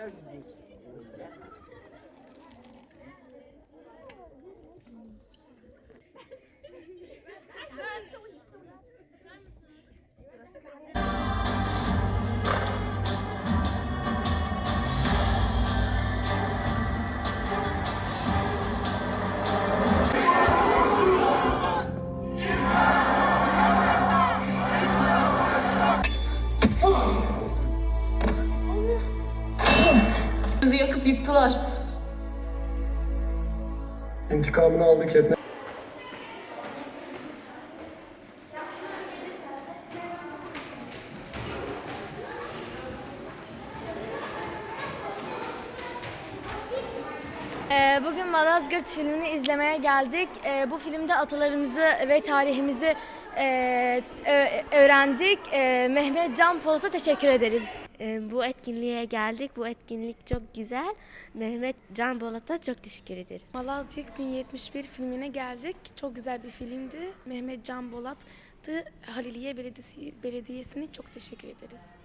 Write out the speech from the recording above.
Evet. Yıkıp yıktılar. İntikamını aldık etme. Bugün Malazgirt filmini izlemeye geldik. Ee, Bu filmde atalarımızı ve tarihimizi e, öğrendik. Ee, Mehmet Can Polat'a teşekkür ederiz. Ee, Bu etkinliğe geldik. Bu etkinlik çok güzel. Mehmet Can Bolat'a çok teşekkür ederiz. Malazgirt 1071 filmine geldik. Çok güzel bir filmdi. Mehmet Can Bolat'tı. Haliliye Belediyesi, Belediyesi'ne çok teşekkür ederiz.